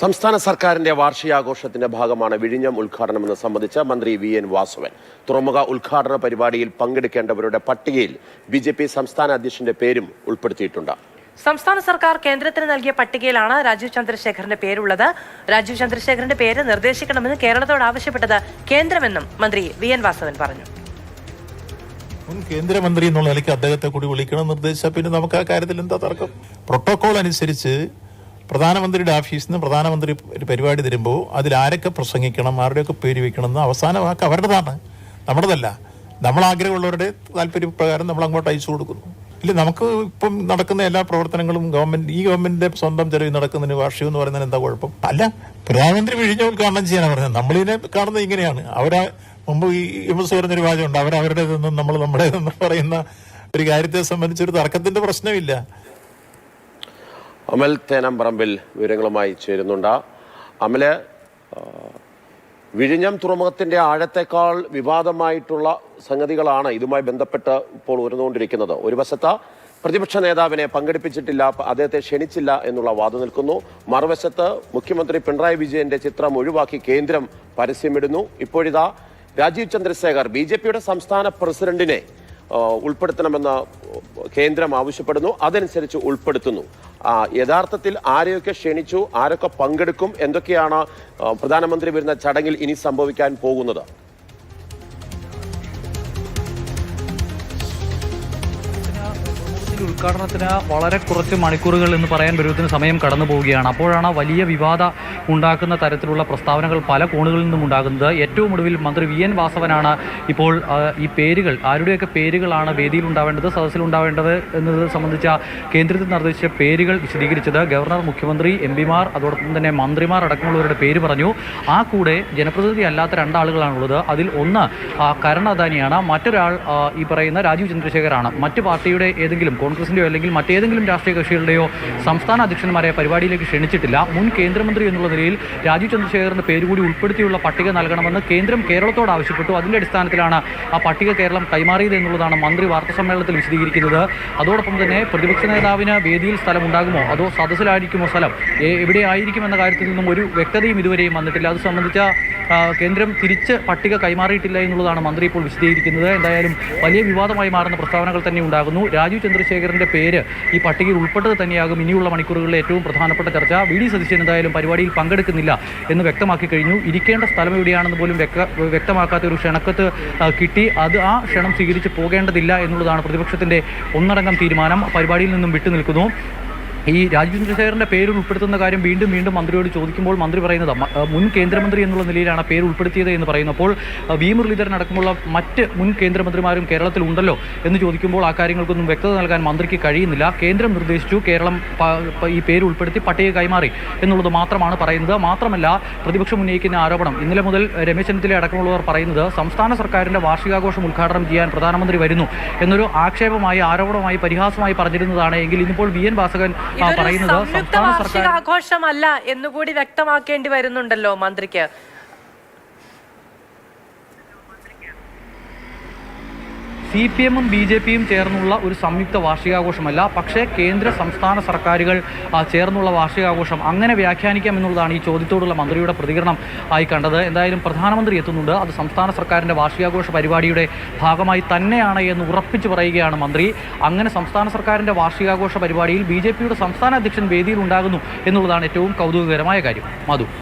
സംസ്ഥാന സർക്കാരിന്റെ വാർഷികാഘോഷത്തിന്റെ ഭാഗമാണ് വിഴിഞ്ഞം ഉദ്ഘാടനമെന്ന് സംബന്ധിച്ച് മന്ത്രി വി എൻ വാസുവൻ. തുറമുഖ ഉദ്ഘാടന പരിപാടിയിൽ പങ്കെടുക്കേണ്ടവരുടെ പട്ടികയിൽ ബി ജെ പി സംസ്ഥാന അധ്യക്ഷന്റെ പേരും ഉൾപ്പെടുത്തിയിട്ടുണ്ട്. സംസ്ഥാന സർക്കാർ കേന്ദ്രത്തിന് നൽകിയ പട്ടികയിലാണ് രാജീവ് ചന്ദ്രശേഖറിന്റെ പേരുള്ളത്. രാജീവ് ചന്ദ്രശേഖറിന്റെ പേര് നിർദ്ദേശിക്കണമെന്ന് കേരളത്തോട് ആവശ്യപ്പെട്ടത് കേന്ദ്രമെന്നും മന്ത്രി വി എൻ വാസവൻ പറഞ്ഞു. മുൻ കേന്ദ്രമന്ത്രി എന്നുള്ള നിലയ്ക്ക് അദ്ദേഹത്തെ കൂടി വിളിക്കണം നിർദ്ദേശിച്ച പിന്നെ നമുക്ക് ആ കാര്യത്തിൽ എന്താ തർക്കം? പ്രോട്ടോകോൾ അനുസരിച്ച് പ്രധാനമന്ത്രിയുടെ ഓഫീസിൽ നിന്ന് പ്രധാനമന്ത്രി ഒരു പരിപാടി തരുമ്പോൾ അതിൽ ആരൊക്കെ പ്രസംഗിക്കണം ആരുടെയൊക്കെ പേര് വെക്കണം എന്ന് അവസാന വാക്ക് അവരുടേതാണ്. നമ്മുടേതല്ല. നമ്മൾ ആഗ്രഹമുള്ളവരുടെ താല്പര്യപ്രകാരം നമ്മൾ അങ്ങോട്ട് അയച്ചു കൊടുക്കുന്നു. ഇല്ല നമുക്ക് ഇപ്പം നടക്കുന്ന എല്ലാ പ്രവർത്തനങ്ങളും ഗവൺമെന്റ് ഈ ഗവൺമെന്റിന്റെ സ്വന്തം ചെലവിൽ നടക്കുന്നതിന് വാർഷികം എന്ന് പറയുന്നതിന് എന്താ കുഴപ്പം? അല്ല പ്രധാനമന്ത്രി വിഴിഞ്ഞ ഉദ്ഘാടനം ചെയ്യാനാണ് പറഞ്ഞത്. നമ്മളിതിനെ കാണുന്നത് ഇങ്ങനെയാണ്. അവരെ മുമ്പ് ഈ എം എസ് പറഞ്ഞൊരു വാചകമുണ്ട് അവരവരുടേതെന്നും നമ്മൾ നമ്മുടേതെന്നും പറയുന്ന ഒരു കാര്യത്തെ സംബന്ധിച്ചൊരു തർക്കത്തിന്റെ പ്രശ്നമില്ല. അമൽ തേനമ്പറമ്പിൽ വിവരങ്ങളുമായി ചേരുന്നുണ്ട്. അമൽ വിഴിഞ്ഞം തുറമുഖത്തിന്റെ ആഴത്തേക്കാൾ വിവാദമായിട്ടുള്ള സംഗതികളാണ് ഇതുമായി ബന്ധപ്പെട്ട് ഇപ്പോൾ ഉയർന്നുകൊണ്ടിരിക്കുന്നത്. ഒരു വശത്ത് പ്രതിപക്ഷ നേതാവിനെ പങ്കെടുപ്പിച്ചിട്ടില്ല അദ്ദേഹത്തെ ക്ഷണിച്ചില്ല എന്നുള്ള വാദം നിൽക്കുന്നു. മറുവശത്ത് മുഖ്യമന്ത്രി പിണറായി വിജയന്റെ ചിത്രം ഒഴിവാക്കി കേന്ദ്രം പരസ്യമിടുന്നു. ഇപ്പോഴിതാ രാജീവ് ചന്ദ്രശേഖർ ബി സംസ്ഥാന പ്രസിഡന്റിനെ ഉൾപ്പെടുത്തണമെന്ന് കേന്ദ്രം ആവശ്യപ്പെടുന്നു. അതനുസരിച്ച് ഉൾപ്പെടുത്തുന്നു. യഥാർത്ഥത്തിൽ ആരെയൊക്കെ ക്ഷണിച്ചു ആരൊക്കെ പങ്കെടുക്കും എന്തൊക്കെയാണ് പ്രധാനമന്ത്രി വരുന്ന ചടങ്ങിൽ ഇനി സംഭവിക്കാൻ പോകുന്നത്? ഉദ്ഘാടനത്തിന് വളരെ കുറച്ച് മണിക്കൂറുകൾ എന്ന് പറയാൻ പരുവത്തിന് സമയം കടന്നു പോവുകയാണ്. അപ്പോഴാണ് വലിയ വിവാദ ഉണ്ടാക്കുന്ന തരത്തിലുള്ള പ്രസ്താവനകൾ പല കോണുകളിൽ നിന്നും ഉണ്ടാകുന്നത്. ഏറ്റവും ഒടുവിൽ മന്ത്രി വി എൻ വാസവനാണ് ഇപ്പോൾ ഈ പേരുകൾ ആരുടെയൊക്കെ പേരുകളാണ് വേദിയിൽ ഉണ്ടാവേണ്ടത് സദസ്സിൽ ഉണ്ടാവേണ്ടത് എന്നത് സംബന്ധിച്ച കേന്ദ്രത്തിൽ നിർദ്ദേശിച്ച പേരുകൾ വിശദീകരിച്ചത് ഗവർണർ മുഖ്യമന്ത്രി എം പിമാർ അതോടൊപ്പം തന്നെ മന്ത്രിമാർ അടക്കമുള്ളവരുടെ പേര് പറഞ്ഞു. ആ കൂടെ ജനപ്രതിനിധി അല്ലാത്ത രണ്ടാളുകളാണുള്ളത്. അതിൽ ഒന്ന് കരൺ അദാനിയാണ് മറ്റൊരാൾ ഈ പറയുന്ന രാജീവ് ചന്ദ്രശേഖരാണ്. മറ്റു പാർട്ടിയുടെ ഏതെങ്കിലും കോൺഗ്രസിന്റെയോ അല്ലെങ്കിൽ മറ്റേതെങ്കിലും രാഷ്ട്രീയ കക്ഷികളുടെയോ സംസ്ഥാന അധ്യക്ഷന്മാരെ പരിപാടിയിലേക്ക് ക്ഷണിച്ചിട്ടില്ല. മുൻ കേന്ദ്രമന്ത്രി എന്നുള്ള നിലയിൽ രാജീവ് ചന്ദ്രശേഖറിന്റെ പേര് കൂടി ഉൾപ്പെടുത്തിയുള്ള പട്ടിക നൽകണമെന്ന് കേന്ദ്രം കേരളത്തോട് ആവശ്യപ്പെട്ടു. അതിന്റെ അടിസ്ഥാനത്തിലാണ് ആ പട്ടിക കേരളം കൈമാറിയത് എന്നുള്ളതാണ് മന്ത്രി വാർത്താ സമ്മേളനത്തിൽ വിശദീകരിക്കുന്നത്. അതോടൊപ്പം തന്നെ പ്രതിപക്ഷ നേതാവിന് വേദിയിൽ സ്ഥലം ഉണ്ടാകുമോ അതോ സദസ്സിലായിരിക്കുമോ സ്ഥലം? എവിടെ എവിടെയായിരിക്കും എന്ന കാര്യത്തിൽ നിന്നും ഒരു വ്യക്തതയും ഇതുവരെയും വന്നിട്ടില്ല. അത് സംബന്ധിച്ച കേന്ദ്രം തിരിച്ച് പട്ടിക കൈമാറിയിട്ടില്ല എന്നുള്ളതാണ് മന്ത്രി ഇപ്പോൾ വിശദീകരിക്കുന്നത്. എന്തായാലും വലിയ വിവാദമായി മാറുന്ന പ്രസ്താവനകൾ തന്നെ ഉണ്ടാകുന്നു. രാജീവ് ചന്ദ്രശേഖരന്റെ പേര് ഈ പട്ടികയിൽ ഉൾപ്പെട്ടത് തന്നെയാകും. ഇനിയുള്ള മണിക്കൂറുകളിലെ ഏറ്റവും പ്രധാനപ്പെട്ട ചർച്ച വി ഡി സതീശൻ എന്തായാലും പരിപാടിയിൽ പങ്കെടുക്കുന്നില്ല എന്ന് വ്യക്തമാക്കി കഴിഞ്ഞു. ഇരിക്കേണ്ട സ്ഥലം എവിടെയാണെന്ന് പോലും വ്യക്ത വ്യക്തമാക്കാത്ത ഒരു ക്ഷണക്കത്ത് കിട്ടി. അത് ആ ക്ഷണം സ്വീകരിച്ച് പോകേണ്ടതില്ല എന്നുള്ളതാണ് പ്രതിപക്ഷത്തിന്റെ ഒന്നടങ്കം തീരുമാനം. പരിപാടിയിൽ നിന്നും വിട്ടുനിൽക്കുന്നു. ഈ രാജീവ് ചന്ദ്രശേഖരന്റെ പേര് ഉൾപ്പെടുത്തുന്ന കാര്യം വീണ്ടും വീണ്ടും മന്ത്രിയോട് ചോദിക്കുമ്പോൾ മന്ത്രി പറയുന്നത് മുൻ കേന്ദ്രമന്ത്രി എന്നുള്ള നിലയിലാണ് പേര് ഉൾപ്പെടുത്തിയത് എന്ന് പറയുന്നു അപ്പോൾ വി മുരളീധരൻ അടക്കമുള്ള മറ്റ് മുൻ കേന്ദ്രമന്ത്രിമാരും കേരളത്തിൽ ഉണ്ടല്ലോ എന്ന് ചോദിക്കുമ്പോൾ ആ കാര്യങ്ങൾക്കൊന്നും വ്യക്തത നൽകാൻ മന്ത്രിക്ക് കഴിയുന്നില്ല. കേന്ദ്രം നിർദ്ദേശിച്ചു കേരളം ഈ പേര് ഉൾപ്പെടുത്തി പട്ടിക കൈമാറി എന്നുള്ളത് മാത്രമാണ് പറയുന്നത്. മാത്രമല്ല പ്രതിപക്ഷം ഉന്നയിക്കുന്ന ആരോപണം. ഇന്നലെ മുതൽ രമേശ് ചെന്നിത്തല അടക്കമുള്ളവർ പറയുന്നത് സംസ്ഥാന സർക്കാരിന്റെ വാർഷികാഘോഷം ഉദ്ഘാടനം ചെയ്യാൻ പ്രധാനമന്ത്രി വരുന്നു എന്നൊരു ആക്ഷേപമായി ആരോപണമായി പരിഹാസമായി പറഞ്ഞിരുന്നതാണ്. എങ്കിൽ ഇന്നിപ്പോൾ വി എൻ വാസകൻ ആ, ഇതൊരു സംയുക്ത വാർഷികാഘോഷമല്ല എന്നുകൂടി വ്യക്തമാക്കേണ്ടി വരുന്നുണ്ടല്ലോ മന്ത്രിക്ക്. സി പി എമ്മും ബി ജെ പിയും ചേർന്നുള്ള ഒരു സംയുക്ത വാർഷികാഘോഷമല്ല പക്ഷേ കേന്ദ്ര സംസ്ഥാന സർക്കാരുകൾ ചേർന്നുള്ള വാർഷികാഘോഷം അങ്ങനെ വ്യാഖ്യാനിക്കാം എന്നുള്ളതാണ് ഈ ചോദ്യത്തോടുള്ള മന്ത്രിയുടെ പ്രതികരണം ആയി കണ്ടത്. എന്തായാലും പ്രധാനമന്ത്രി എത്തുന്നുണ്ട്. അത് സംസ്ഥാന സർക്കാരിന്റെ വാർഷികാഘോഷ പരിപാടിയുടെ ഭാഗമായി തന്നെയാണ് എന്ന് ഉറപ്പിച്ചു പറയുകയാണ് മന്ത്രി. അങ്ങനെ സംസ്ഥാന സർക്കാരിന്റെ വാർഷികാഘോഷ പരിപാടിയിൽ ബി സംസ്ഥാന അധ്യക്ഷൻ വേദിയിൽ ഉണ്ടാകുന്നു എന്നുള്ളതാണ് ഏറ്റവും കൗതുകകരമായ കാര്യം. മധു.